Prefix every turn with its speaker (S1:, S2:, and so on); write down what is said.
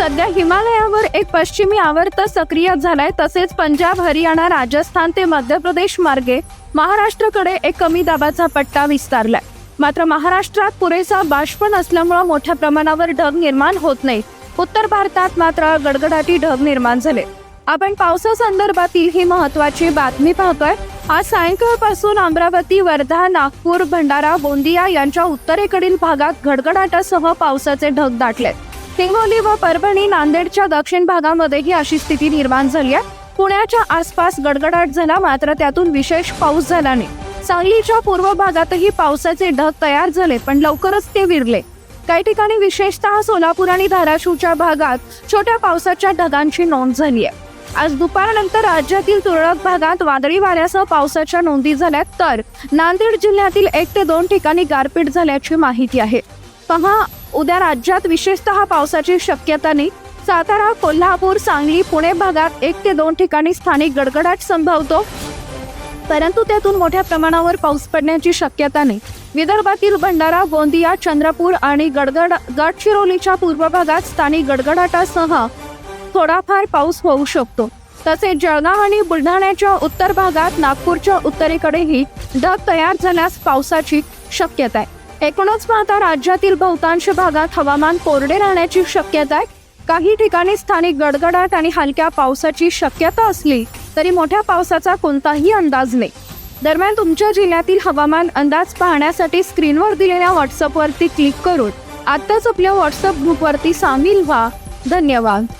S1: सध्या हिमालयावर एक पश्चिमी आवर्त सक्रिय झालाय. तसेच पंजाब हरियाणा राजस्थान ते मध्य प्रदेश मार्गे महाराष्ट्राकडे एक कमी दाबाचा पट्टा विस्तारलाय. मात्र महाराष्ट्रात पुरेसा बाष्प नसल्यामुळे मोठ्या प्रमाणावर ढग निर्माण होत नाही उत्तर भारतात मात्र गडगडाटी ढग निर्माण झाले. आपण पावसासंदर्भातील ही महत्वाची बातमी पाहतोय. आज सायंकाळपासून अमरावती वर्धा नागपूर भंडारा गोंदिया यांच्या उत्तरेकडील भागात गडगडाटासह पावसाचे ढग दाटलेत. हिंगोली व परभणी नांदेडच्या दक्षिण भागामध्येही अशी स्थिती निर्माण झाली आहे. पुण्याच्या आसपास गडगडाट झाला मात्र त्यातून विशेष पाऊस झाला नाही. सांगलीच्या पूर्व भागातही पावसाचे ढग तयार झाले पण लवकरच ते विरले. काही ठिकाणी विशेषतः सोलापूर आणि धाराशिवच्या भागात छोट्या पावसाच्या ढगांची नोंद झाली आहे. आज दुपारनंतर राज्यातील तुरळक भागात वादळी वाऱ्यासह पावसाच्या नोंदी झाल्या तर नांदेड जिल्ह्यातील एक ते दोन ठिकाणी गारपीट झाल्याची माहिती आहे. पहा उद्या राज्यात विशेषतः पावसाची शक्यता नाही. सातारा कोल्हापूर सांगली पुणे भागात एक ते दोन ठिकाणी स्थानिक गडगडाट संभवतो. परंतु त्यातून मोठ्या प्रमाणावर पाऊस पडण्याची शक्यता नाही. विदर्भातील भंडारा गोंदिया चंद्रपूर आणि गडगड गडचिरोलीच्या पूर्व भागात स्थानिक गडगडाटासह थोडाफार पाऊस होऊ शकतो. तसेच जळगाव आणि बुलढाण्याच्या उत्तर भागात नागपूरच्या उत्तरेकडेही ढग तयार झाल्यास पावसाची शक्यता आहे. एकूणच पाहता राज्यातील बहुतांश भागात हवामान कोरडे राहण्याची शक्यता आहे. काही ठिकाणी स्थानिक गडगडाट आणि हलक्या पावसाची शक्यता असली तरी मोठ्या पावसाचा कोणताही अंदाज नाही. दरम्यान तुमच्या जिल्ह्यातील हवामान अंदाज पाहण्यासाठी स्क्रीनवर दिलेल्या व्हॉट्सअपवरती क्लिक करून आत्ताच आपल्या व्हॉट्सअप ग्रुपवरती सामील व्हा. धन्यवाद.